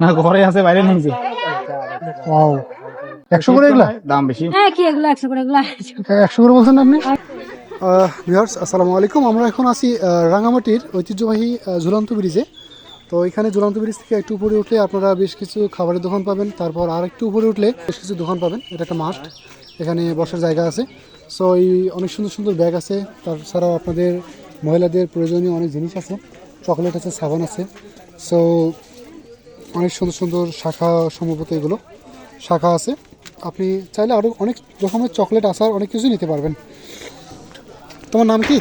না ঘরে আছে বাইরে নিয়েছে ওয়াও একশো করে এগুলা? দাম বেশি। হ্যাঁ কি এগুলো? একশো করে এগুলো? একশো করে বলছেন আপনি? ভিউয়ার্স আসসালামু আলাইকুম। আমরা এখন আছি রাঙামাটির ঐতিহ্যবাহী ঝুলন্ত ব্রিজে। তো এখানে ঝুলন্ত ব্রিজ থেকে একটু উপরে উঠলে আপনারা বেশ কিছু খাবারের দোকান পাবেন। তারপর আর একটু উপরে উঠলে বেশ কিছু দোকান পাবেন। এটা একটা মাস্ট এখানে বসার জায়গা আছে। সো এই অনেক সুন্দর সুন্দর ব্যাগ আছে। তাছাড়াও আপনাদের মহিলাদের প্রয়োজনীয় অনেক জিনিস আছে। চকলেট আছে সাবান আছে। সো অনেক সুন্দর সুন্দর শাখা সম্ভবত এগুলো শাখা আছে। আপনি চাইলে আরও অনেক রকমের চকলেট আসার অনেক কিছু নিতে পারবেন। তোমার নাম কি?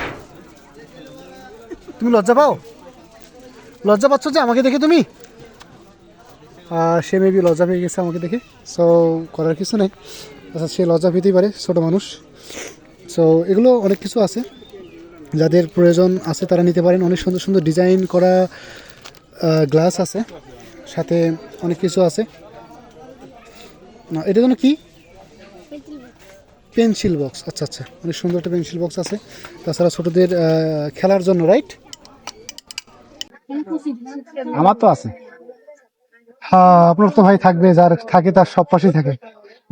তুমি লজ্জা পাও? লজ্জা পাচ্ছ যে আমাকে দেখে তুমি? সে মেবি লজ্জা পেয়ে গেছে আমাকে দেখে। সো করার কিছু নেই। আচ্ছা সে লজ্জা পেতেই পারে, ছোটো মানুষ। সো এগুলো অনেক কিছু আছে। যাদের প্রয়োজন আছে তারা নিতে পারেন। অনেক সুন্দর সুন্দর ডিজাইন করা গ্লাস আছে। সাথে অনেক কিছু আছে। না, এটা যেন কি? Pencil box. আচ্ছা আচ্ছা অনেক সুন্দর একটা পেন্সিল বক্স আছে। তাছাড়া ছোটদের খেলার জন্য, রাইট? আমার তো আছে। হ্যাঁ আপনার তো ভাই থাকবে, যার থাকে তার সব পাশেই থাকে।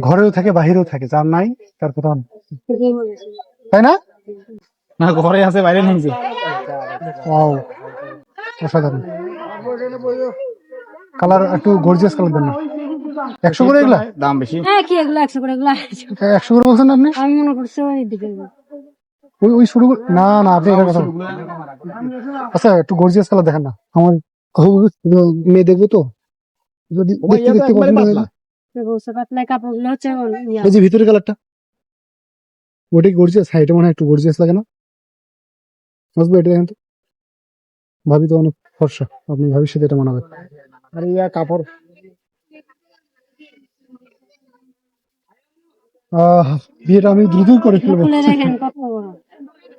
ঘরেও থাকে, বাহিরেও থাকে, যার নাই, তার কোথাও তাই না? না, ঘরে আছে, বাইরে ওয়াও, অসাধারণ। কালার একটু গর্জিয়াস কালার দেন না। একশো করে এগুলা? দাম বেশি। হ্যাঁ কি এগুলো? একশো করে এগুলো? একশো করে বলছেন আপনি? আমি মনে করছি ওই দিকে ওই ওই শুরু না না আপনি এটা কথা আচ্ছা একটু গর্জিয়াস কালার দেখেন না। আমার মেয়ে দেখব তো। যদি দেখতে দেখতে পছন্দ হয়। যে কালারটা। ওটা গর্জিয়াস মনে হয় একটু গর্জিয়াস লাগে না? বুঝব এটা দেখেন তো? ভাবি তো অনেক ফর্সা। আপনি ভবিষ্যতে এটা মানাবে আর ইয়া কাপড়। আহ বিয়েটা আমি দ্রুত করে ফেলব।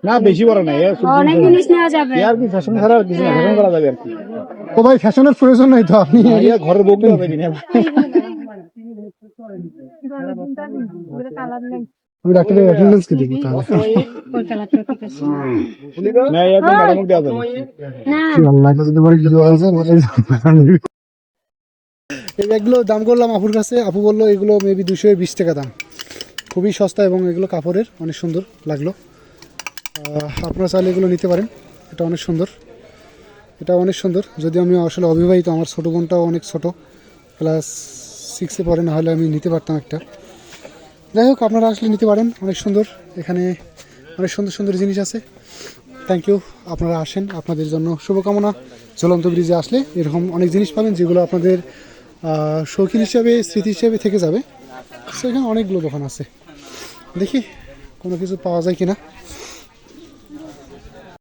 না বেশি বড় শুধু অনেক জিনিস নেওয়া যাবে। আর কি ফ্যাশন ছাড়া আর কিছু না ফ্যাশন করা যাবে আর কি। ও ভাই ফ্যাশনের প্রয়োজন নাই তো আপনি ঘরের বউকে হবে কিনা আমি ডাক্তারের অ্যাটেন্ডেন্স কে তাহলে। না তো দেওয়া যাবে। না। কি আল্লাহ কাছে তোমার কিছু আছে এই ব্যাগগুলো দাম করলাম আপুর কাছে। আপু বলল, এগুলো মেবি দুশো বিশ টাকা দাম। খুবই সস্তা এবং এগুলো কাপড়ের অনেক সুন্দর লাগল। আপনারা চাইলে এগুলো নিতে পারেন। এটা অনেক সুন্দর। এটা অনেক সুন্দর। যদি আমি আসলে অবিবাহিত, আমার ছোটো বোনটাও অনেক ছোট। ক্লাস সিক্সে পড়ে না হলে আমি নিতে পারতাম একটা। যাই হোক, আপনারা আসলে নিতে পারেন। অনেক সুন্দর। এখানে অনেক সুন্দর সুন্দর জিনিস আছে। থ্যাংক ইউ আপনারা আসেন। আপনাদের জন্য শুভকামনা। ঝুলন্ত ব্রিজে আসলে এরকম অনেক জিনিস পাবেন, যেগুলো আপনাদের শৌখিন হিসাবে, স্মৃতি হিসাবে থেকে যাবে। সেখানে অনেকগুলো দোকান আছে। দেখি কোনো কিছু পাওয়া যায় কিনা।